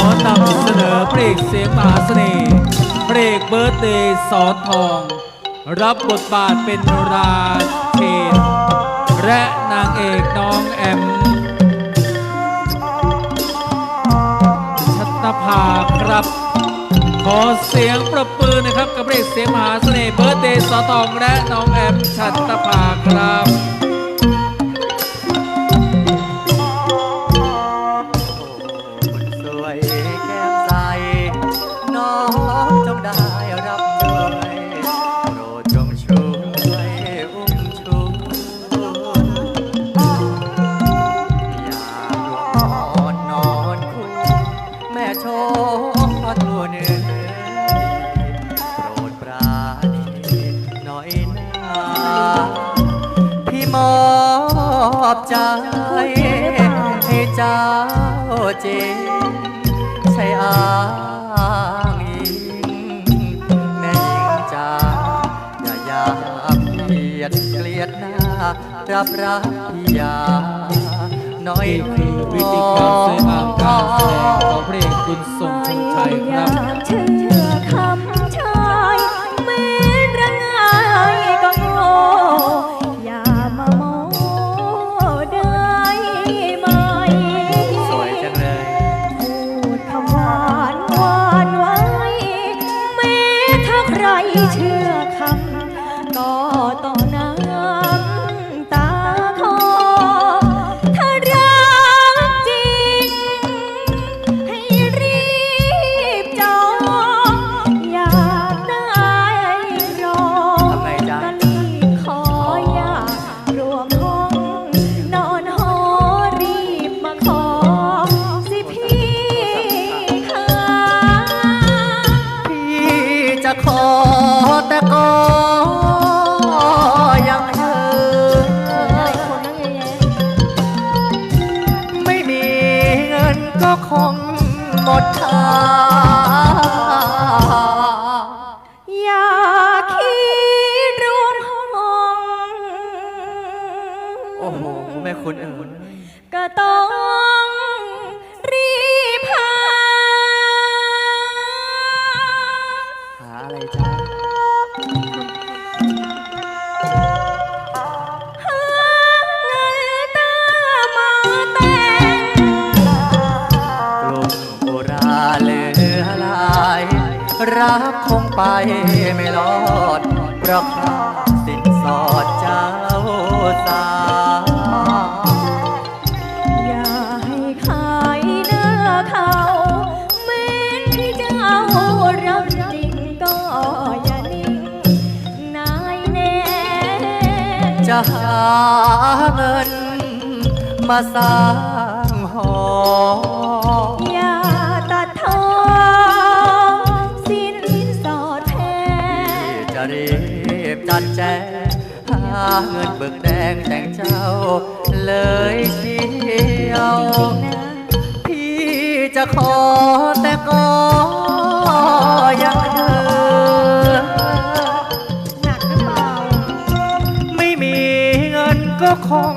อนำเสนอเพลงเสียงมหาเสน่ห์เพลงเบิร์ดเดย์สอนทอง รับบทบาทเป็นราเชนและนางเอกน้องแอม ชัตภาครับ ขอเสียงประปืนนะครับ กับเพลงเสียงมหาเสน่ห์เบิร์ดเดย์สอนทองและน้องแอม ชัตภาครับ ใจให้เจ้าจริงใช่อ้างอิงแม่หญิงจ้าอย่าอยากเกลียดเกลียดหน้ารับรักยาน้อยนี่คือวิธีความสวยงามการแสดงของเพลงคุณทรงชงชัยครับ ก็คงหมดค่าๆอยากคิดรวมห้องโอ้โหแม่คุณเอ๋ยก็ต้อง รักคงไปไม่รอด เพราะข้าสินสอดเจ้าสาอย่าให้ขายหน้าเขาเมือนที่เจ้ารักจริงก็อย่านิ่งนายแน่จะหาเงินมาสร้างหอ เงินเบิกแดงแต่งเจ้า เลยเชียวพี่จะขอแต่ก็ยังเธอหนักหรือเปล่า ไม่มีเงินก็คง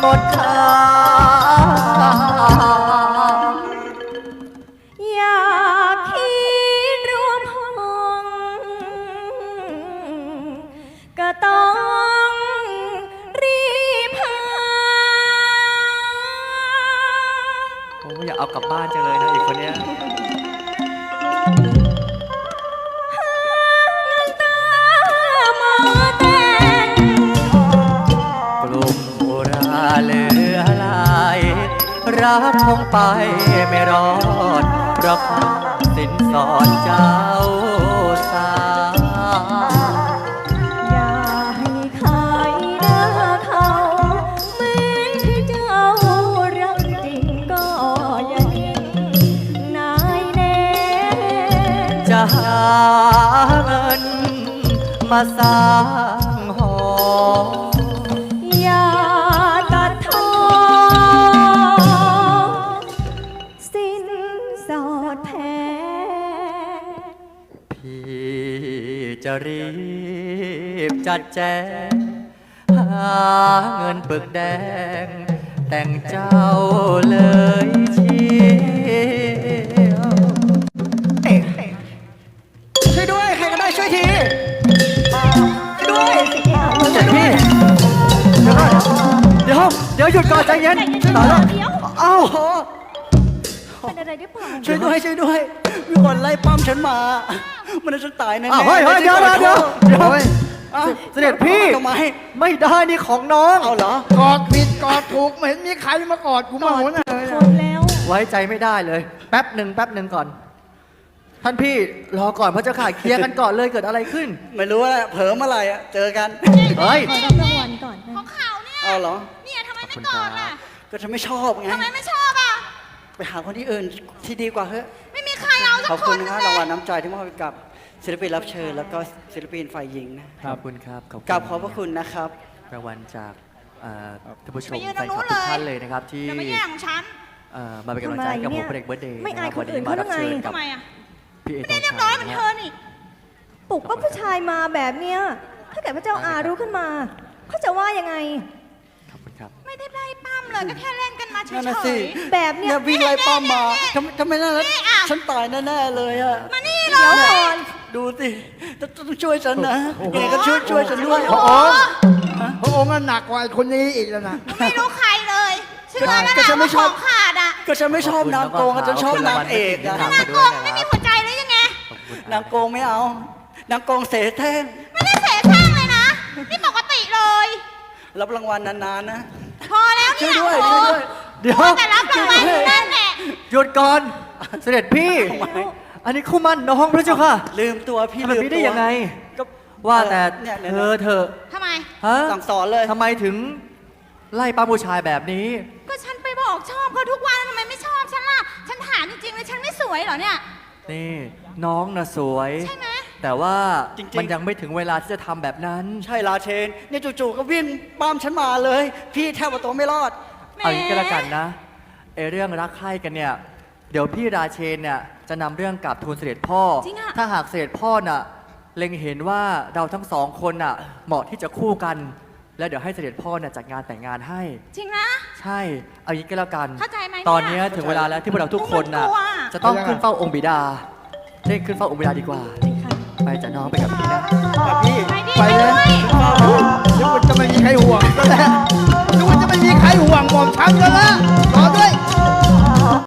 หมดค่าอยากคิดรวมห้องก็ต้อง กลับบ้านจังเลยนะอีกคนเนี้ยกลุ่มโบราเหลือหลายรับคงไปไม่รอดเพราะข้าสิ้นสอดเจ้า มาสร้างหอยาตัดทองสิ้นสอดแท้พี่จะรีบจัดแจงหาเงินปึกแดง แต่งเจ้าเลยชี เย็นใจตายแล้วเดี๋ยว เอ้าเป็นอะไรได้เปล่าช่วยด้วยช่วยด้วย มีคนไล่ปั้มฉันมา มันจะฉันตายแน่ๆอ้าวเฮ้ยเฮ้ยเดี๋ยวเดี๋ยวเดี๋ยวเดี๋ยวเฮ้ยอ้าวเสด็จพี่ทำไมไม่ได้นี่ของน้องเอาเหรอ กอดผิดกอดถูกไม่เห็นมีใครมากอดกูกมาอดหัวหน้าผิดเลยคนแล้ว ไว้ใจไม่ได้เลย แป๊บหนึ่งแป๊บหนึ่งก่อน ท่านพี่รอก่อนพระเจ้าค่ะเคลียร์กันก่อนเลยเกิดอะไรขึ้น ไม่รู้ว่าเผลอเมื่อไหร่อะเจอกัน เฮ้ย ขอรับรางวัลก่อนนะ ของเขาเนี่ย เอาเหรอ เนี่ยทำไมไม่กอดล่ะ ก็ฉันไม่ชอบไง ทำไมไม่ชอบอะ ไปหาคนที่อื่นที่ดีกว่าเฮ้ยไม่มีใครเอาสัขอบกคคุณนนึนะงฮะเลรางวัลยน้ำใจที่มอบให้กับศิลปินรับเชิญ แล้วก็ศิลปินฝ่ายหญิงนะขอบคุณครับขอบคุณกราบขอบพระคุณนะครับ รางวัลจากเอ่อท่านผู้ชมไปยืนแฟตรนงนู้คลับนทุกเลยท่านเลยนะครับที่อย่ามาแย่งของฉันเอ่อมาเป็นกำลังใจให้กับผมพระเอกเบิร์ดเดย์ไม่อายะรับคนอื่นวัเขามารับทำไมเชิญกับทำไมอะพี่เอไม่ตได้งเรียบร้อยชัยเหมือนนะเธฮะอนี่ ปลุกว่าผู้ชายมาแบบเนี้ย ถ้าเกิดพระเจ้าอารู้ขึ้นมา เขาจะว่ายังไง เลยก็แค่เล่นกันมาเฉนั่นน่ะสิยแบบเนี้ย เนี่ยวิ่งไล่ป้ามาทำทำไมนั่นนะนี่อะฉันตายแน่ๆเลยอะๆมานี่เลเดี๋ยวยก่อนดูสิต้องต้องช่วยฉันนะยังไงก็ช่วยช่วยฉันด้วยพระองค์พระองค์น่ะหนักกว่าไอ้คนนี้อีกแล้วนะ ไม่รู้ใครเลยเชื่อแล้วก็นะฉันไม่ว่าชขออบ งขาดอะก็ฉันไม่ชอบนางโกงอะฉันชอบนางเอกอะขอบนาคุณโกด้วยงนะไม่คมีรับหัวใจหรือยังไงขอบคุณนางโกงไม่เอานางโกงเสแท่งไม่ได้เสแสร้งเลยนะ นี่ปกติเลย รับรางวัลนานๆนะ พอแล้ว ช่เนี่วยยด้วยช่วยด้วยเดี๋ยวแต่รับรางวัลอยู่นั่นแหละ หยุดก่อน เสด็จพี่ อันนี้คู่มั่นน้องพระเจ้าค่ะลืมตัวพี่ทำแบลืบมนี้ตัได้วยังไง ก็ว่าแต่เนี่ยเนี่ย เธอเธอะทำไม ฮะสั่งสอนเลย ทำไมถึงไล่ป้าผู้ชายแบบนี้ ก็ฉันไปบอกชอบเขาทุกวันทำไมไม่ชอบฉันล่ะ ฉันถามจริงๆเลยฉันไม่สวยเหรอเนี่ย นี่น้องน่ะสวย ใช่ไหม แต่ว่าจริงๆ มันยังไม่ถึงเวลาที่จะทำแบบนั้น ใช่ลาเชน เนี่ยจู่ๆก็วิ่งป้ามฉันมาเลย พี่แทบว่าตัวไม่รอด เอาอย่างนี้ก็แล้วกันนะไอเรื่องรักใคร่กันเนี่ย เดี๋ยวพี่ราเชนเนี่ยจะนำเรื่องกลับทูลเสด็จพ่อ จริงอะ ถ้าหากเสด็จพ่อน่ะเล็งเห็นว่าเราทั้งสองคนน่ะเหมาะที่จะคู่กัน แล้วเดี๋ยวให้เสด็จพ่อเนี่ยจัดงานแต่งงานให้ จริงนะ ใช่เอาอย่างนี้ก็แล้วกัน เข้าใจไหมเนี่ยตอนเนี้ยถึงเวลาแล้วที่พวกเราทุกคนน่ะกลัวจะต้องขึ้นเฝ้าองค์บิดาเร่งขึ้นเฝ้าองค์บิดาดีกว่า ไปจ้ะน้องไปกับพี่นะแบบพี่ไปดิไปไปเลเลยยนึกว่าจะไม่มีใครห่วงก็แล้วนึกว่าจะไม่มีใครห่วงหม่อมฉันก็แล้วรอด้วยไ